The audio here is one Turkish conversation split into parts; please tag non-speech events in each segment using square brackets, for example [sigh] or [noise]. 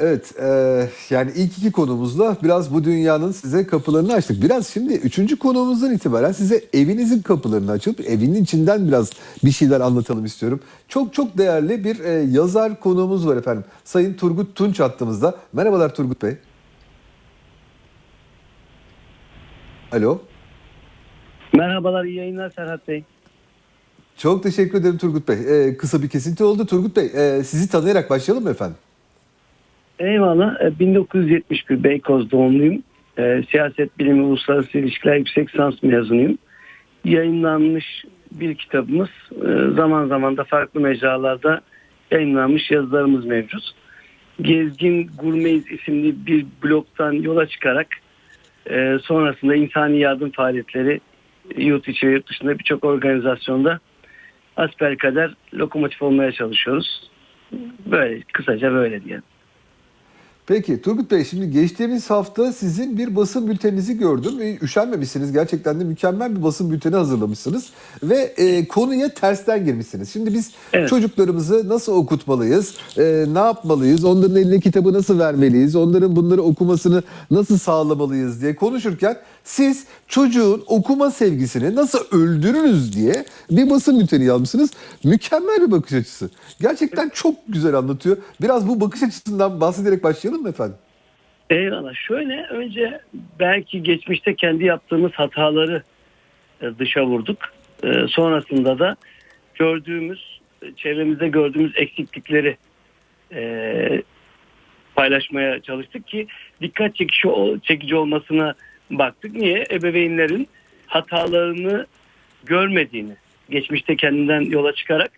Evet, e, yani ilk iki konumuzla biraz bu dünyanın size kapılarını açtık. Biraz şimdi üçüncü konuğumuzdan itibaren size evinizin kapılarını açıp evinin içinden biraz bir şeyler anlatalım istiyorum. Çok çok değerli bir e, yazar konuğumuz var efendim. Sayın Turgut Tunç hattımızda. Merhabalar Turgut Bey. Alo. Merhabalar, iyi yayınlar Serhat Bey. Çok teşekkür ederim Turgut Bey. E, kısa bir kesinti oldu. Turgut Bey, e, sizi tanıyarak başlayalım mı efendim? Eyvallah, e, 1971 Beykoz doğumluyum. E, Siyaset bilimi, uluslararası ilişkiler yüksek lisans mezunuyum. Yayınlanmış bir kitabımız, e, zaman zaman da farklı mecralarda yayınlanmış yazılarımız mevcut. Gezgin Gurmeyiz isimli bir blogdan yola çıkarak e, sonrasında insani yardım faaliyetleri e, yurt içi ve yurt dışında birçok organizasyonda asperkader lokomotif olmaya çalışıyoruz. Böyle kısaca böyle diyelim. Peki Turgut Bey şimdi geçtiğimiz hafta sizin bir basın bülteninizi gördüm. E, üşenmemişsiniz. Gerçekten de mükemmel bir basın bülteni hazırlamışsınız. Ve e, konuya tersten girmişsiniz. Şimdi biz Evet. çocuklarımızı nasıl okutmalıyız? E, ne yapmalıyız? Onların eline kitabı nasıl vermeliyiz? Onların bunları okumasını nasıl sağlamalıyız diye konuşurken siz çocuğun okuma sevgisini nasıl öldürürüz diye bir basın bülteni yazmışsınız. Mükemmel bir bakış açısı. Gerçekten çok güzel anlatıyor. Biraz bu bakış açısından bahsederek başlayalım mı efendim? Eyvallah. Şöyle önce belki geçmişte kendi yaptığımız hataları e, dışa vurduk. E, Sonrasında da gördüğümüz, e, çevremizde gördüğümüz eksiklikleri paylaşmaya çalıştık ki dikkat çekici, çekici olmasına baktık. Niye? Ebeveynlerin hatalarını görmediğini, geçmişte kendinden yola çıkarak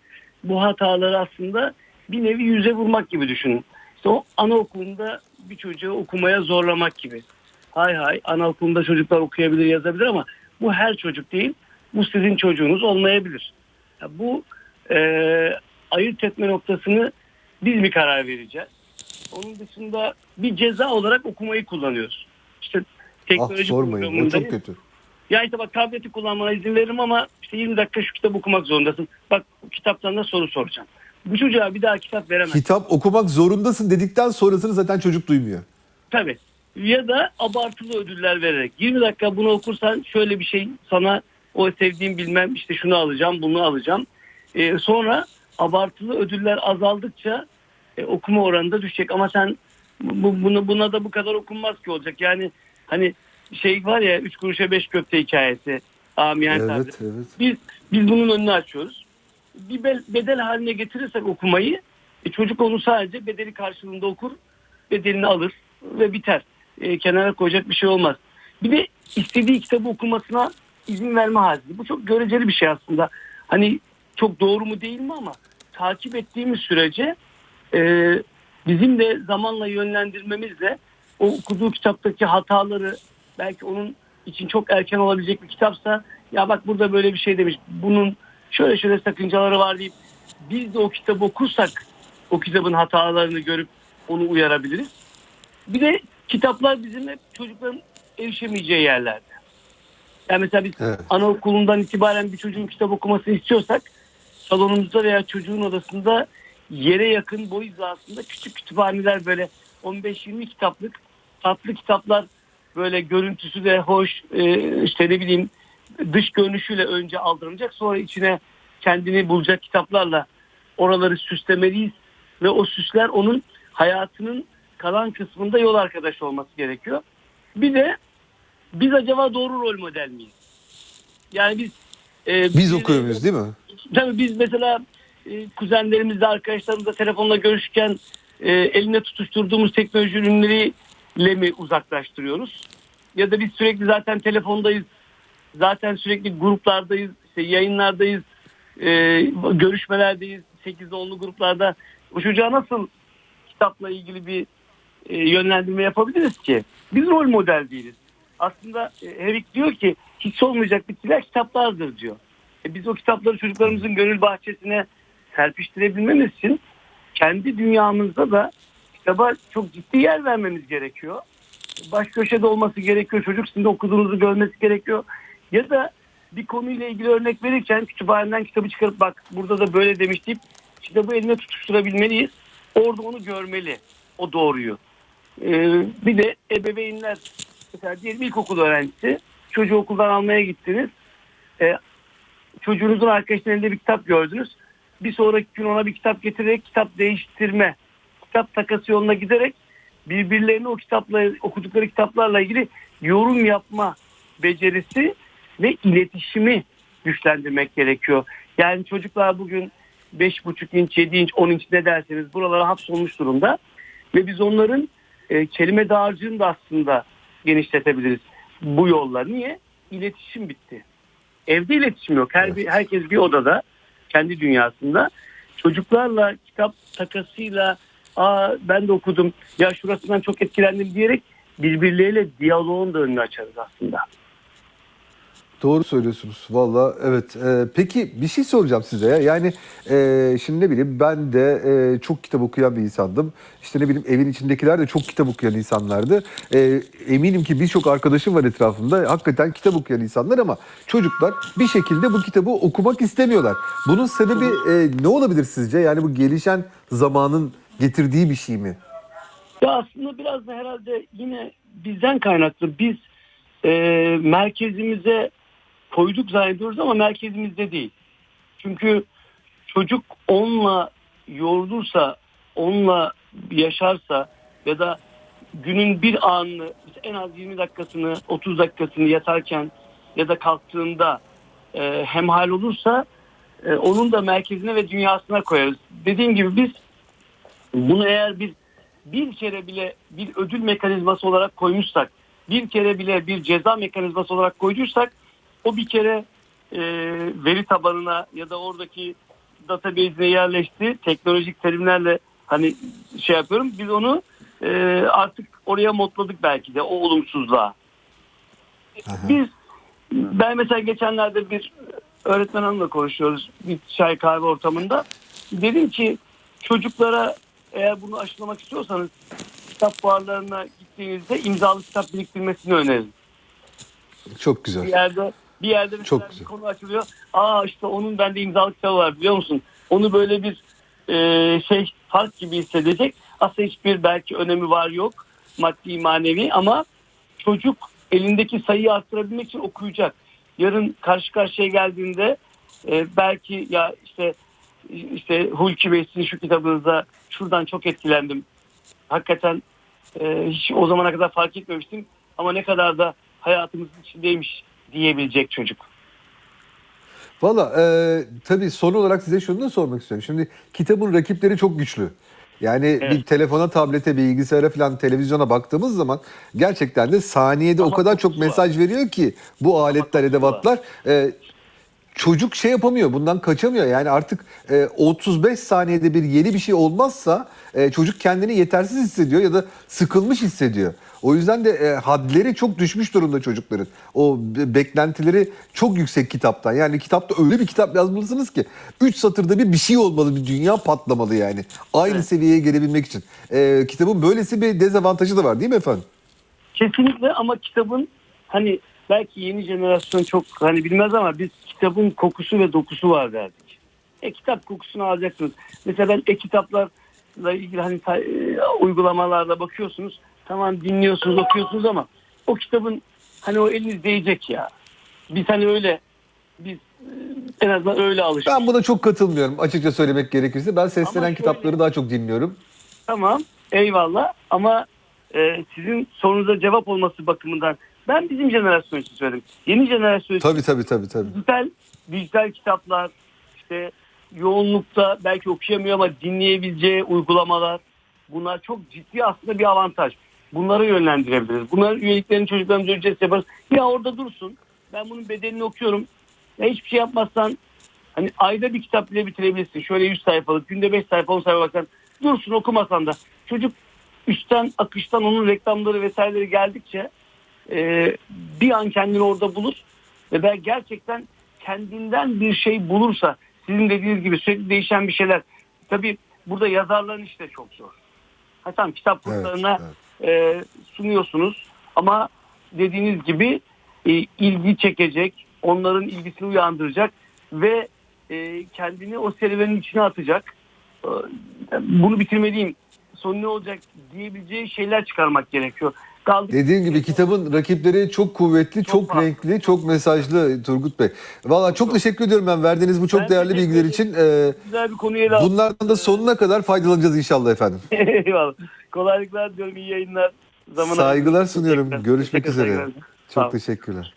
bu hataları aslında bir nevi yüze vurmak gibi düşünün. O anaokulunda bir çocuğu okumaya zorlamak gibi. Hay hay anaokulunda çocuklar okuyabilir yazabilir ama bu her çocuk değil. Bu sizin çocuğunuz olmayabilir. Ya bu e, ayırt etme noktasını biz bir karar vereceğiz. Onun dışında bir ceza olarak okumayı kullanıyoruz. İşte Ah teknoloji sormayın. O çok kötü. Ya işte bak tableti kullanmana izin veririm ama işte 20 dakika şu kitap okumak zorundasın. Bak kitaptan da soru soracağım. Bu çocuğa bir daha kitap veremez. Kitap okumak zorundasın dedikten sonrasını zaten çocuk duymuyor. Tabii. Ya da abartılı ödüller vererek 20 dakika bunu okursan şöyle bir şey sana o sevdiğim bilmem işte şunu alacağım bunu alacağım. Ee, sonra abartılı ödüller azaldıkça e, okuma oranı da düşecek ama sen bu, bunu, buna da bu kadar okunmaz ki olacak. Yani hani şey var ya 3 kuruşa 5 köfte hikayesi. Amiyen. Evet, evet. Biz biz bunun önünü açıyoruz. Bir bedel haline getirirsek okumayı e, çocuk onu sadece bedeli karşılığında okur, bedelini alır ve biter. E, kenara koyacak bir şey olmaz. Bir de istediği kitabı okumasına izin verme hazli. Bu çok göreceli bir şey aslında. Hani çok doğru mu değil mi ama takip ettiğimiz sürece e, bizim de zamanla yönlendirmemizle o okuduğu kitaptaki hataları belki onun için çok erken olabilecek bir kitapsa ya bak burada böyle bir şey demiş bunun şöyle şöyle sakıncaları var deyip biz de o kitabı okursak o kitabın hatalarını görüp onu uyarabiliriz. Bir de kitaplar bizim hep çocukların erişemeyeceği yerlerde. Yani mesela biz Evet. anaokulundan itibaren bir çocuğun kitap okumasını istiyorsak salonumuzda veya çocuğun odasında yere yakın boy hizasında küçük kütüphaneler böyle 15-20 kitaplık tatlı kitaplar böyle görüntüsü de hoş e, işte ne bileyim dış görünüşüyle önce aldırılacak sonra içine kendini bulacak kitaplarla oraları süslemeliyiz ve o süsler onun hayatının kalan kısmında yol arkadaşı olması gerekiyor. Bir de biz acaba doğru rol model miyiz? Yani biz e, Biz bir- okuyor muyuz değil mi? Tabii biz mesela e, kuzenlerimizle arkadaşlarımızla telefonla görüşürken e, eline tutuşturduğumuz teknoloji ürünleriyle mi uzaklaştırıyoruz? Ya da biz sürekli zaten telefondayız. Zaten sürekli gruplardayız, işte yayınlardayız, e, görüşmelerdeyiz. 8 onlu gruplarda. Bu çocuğa nasıl kitapla ilgili bir e, yönlendirme yapabiliriz ki? Biz rol model değiliz. Aslında e, Herrick diyor ki hiç olmayacak bitkiler kitaplardır diyor. E, biz o kitapları çocuklarımızın gönül bahçesine serpiştirebilmemiz için kendi dünyamızda da kitaba çok ciddi yer vermemiz gerekiyor. Baş köşede olması gerekiyor. Çocuk sizin okuduğunuzu görmesi gerekiyor. Ya da bir konuyla ilgili örnek verirken kütüphaneden kitabı çıkarıp bak burada da böyle demiş deyip kitabı eline tutuşturabilmeliyiz. Orada onu görmeli. o doğruyu. E, bir de ebeveynler mesela diyelim ilkokul öğrencisi çocuğu okuldan almaya gittiniz. E, çocuğunuzun arkadaşının elinde bir kitap gördünüz. Bir sonraki gün ona bir kitap getirerek kitap değiştirme, kitap takası yoluna giderek birbirlerini o kitapla okudukları kitaplarla ilgili yorum yapma becerisi ve iletişimi güçlendirmek gerekiyor. Yani çocuklar bugün 5,5 inç, 7 inç, 10 inç ne derseniz buralara hapsolmuş durumda. Ve biz onların e, kelime dağarcığını da aslında genişletebiliriz bu yolla. Niye? İletişim bitti. Evde iletişim yok. Her bir, herkes bir odada, kendi dünyasında. Çocuklarla kitap takasıyla Aa, ben de okudum ya şurasından çok etkilendim diyerek birbirleriyle diyaloğun da önünü açarız aslında. Doğru söylüyorsunuz. Valla evet. Ee, peki bir şey soracağım size ya. Yani e, şimdi ne bileyim ben de e, çok kitap okuyan bir insandım. İşte ne bileyim evin içindekiler de çok kitap okuyan insanlardı. E, eminim ki birçok arkadaşım var etrafımda. Hakikaten kitap okuyan insanlar ama çocuklar bir şekilde bu kitabı okumak istemiyorlar. Bunun sebebi e, ne olabilir sizce? Yani bu gelişen zamanın getirdiği bir şey mi? Ya aslında biraz da herhalde yine bizden kaynaklı. Biz e, merkezimize koyduk zannediyoruz ama merkezimizde değil. Çünkü çocuk onunla yorulursa, onunla yaşarsa ya da günün bir anını en az 20 dakikasını, 30 dakikasını yatarken ya da kalktığında e, hemhal olursa e, onun da merkezine ve dünyasına koyarız. Dediğim gibi biz bunu eğer bir bir kere bile bir ödül mekanizması olarak koymuşsak, bir kere bile bir ceza mekanizması olarak koyduysak o bir kere e, veri tabanına ya da oradaki database'ine yerleşti. Teknolojik terimlerle hani şey yapıyorum. Biz onu e, artık oraya modladık belki de o olumsuzluğa. Biz ben mesela geçenlerde bir öğretmen hanımla konuşuyoruz bir çay kahve ortamında. Dedim ki çocuklara eğer bunu aşılamak istiyorsanız kitap fuarlarına gittiğinizde imzalı kitap biriktirmesini öneririm. Çok Bir güzel. yerde bir yerde mesela Çok bir güzel. konu açılıyor. Aa işte onun bende imzalı kitabı var biliyor musun? Onu böyle bir e, şey fark gibi hissedecek. Aslında hiçbir belki önemi var yok maddi manevi ama çocuk elindeki sayıyı arttırabilmek için okuyacak. Yarın karşı karşıya geldiğinde e, belki ya işte işte Hulki Bey sizin şu kitabınıza şuradan çok etkilendim. Hakikaten e, hiç o zamana kadar fark etmemiştim ama ne kadar da hayatımızın içindeymiş diyebilecek çocuk. Valla e, tabii son olarak size şunu da sormak istiyorum. Şimdi kitabın rakipleri çok güçlü. Yani Evet. bir telefona, tablete, bilgisayara falan televizyona baktığımız zaman gerçekten de saniyede o Ama kadar çok kokusu var. mesaj veriyor ki bu aletler, edevatlar. E, çocuk şey yapamıyor, bundan kaçamıyor. Yani artık e, 35 saniyede bir yeni bir şey olmazsa e, çocuk kendini yetersiz hissediyor ya da sıkılmış hissediyor. O yüzden de e, hadleri çok düşmüş durumda çocukların. O be- beklentileri çok yüksek kitaptan. Yani kitapta öyle bir kitap yazmalısınız ki 3 satırda bir bir şey olmalı, bir dünya patlamalı yani. Aynı Evet. seviyeye gelebilmek için. E, kitabın böylesi bir dezavantajı da var değil mi efendim? Kesinlikle ama kitabın hani belki yeni jenerasyon çok hani bilmez ama biz kitabın kokusu ve dokusu var derdik. E kitap kokusunu alacaksınız. Mesela ben e-kitaplarla ilgili hani e, uygulamalarda bakıyorsunuz. Tamam dinliyorsunuz, okuyorsunuz ama o kitabın hani o eliniz değecek ya. Biz hani öyle biz e, en azından öyle alıştık. Ben buna çok katılmıyorum açıkça söylemek gerekirse. Ben seslenen şöyle- kitapları daha çok dinliyorum. Tamam eyvallah ama e, sizin sorunuza cevap olması bakımından ben bizim jenerasyon için söyledim. Yeni jenerasyon için Tabii tabii tabii tabii. dijital, dijital kitaplar işte yoğunlukta belki okuyamıyor ama dinleyebileceği uygulamalar bunlar çok ciddi aslında bir avantaj. Bunlara yönlendirebiliriz. Bunların üyeliklerini çocuklarımıza ücretsiz yaparız. Ya orada dursun. Ben bunun bedelini okuyorum. Ya hiçbir şey yapmazsan hani ayda bir kitap bile bitirebilirsin. Şöyle 100 sayfalık, günde 5 sayfa 10 sayfa baksan dursun okumasan da. Çocuk üstten akıştan onun reklamları vesaireleri geldikçe e, bir an kendini orada bulur ve ben gerçekten kendinden bir şey bulursa sizin dediğiniz gibi sürekli değişen bir şeyler. Tabii burada yazarların işi de çok zor. Ha, tamam kitap Evet, kurslarına e, sunuyorsunuz ama dediğiniz gibi e, ilgi çekecek, onların ilgisini uyandıracak ve e, kendini o serüvenin içine atacak. E, bunu bitirmeliyim sonu ne olacak diyebileceği şeyler çıkarmak gerekiyor. Dediğim gibi kitabın rakipleri çok kuvvetli, çok, Çok renkli, çok mesajlı Turgut Bey. Valla çok teşekkür ediyorum ben verdiğiniz bu çok Ben değerli bilgiler için. Ee, güzel bir konuyu ele bunlardan da sonuna kadar faydalanacağız inşallah efendim. [laughs] Eyvallah. Kolaylıklar diliyorum. iyi yayınlar. Zaman Saygılar sunuyorum. Görüşmek üzere. Çok teşekkürler.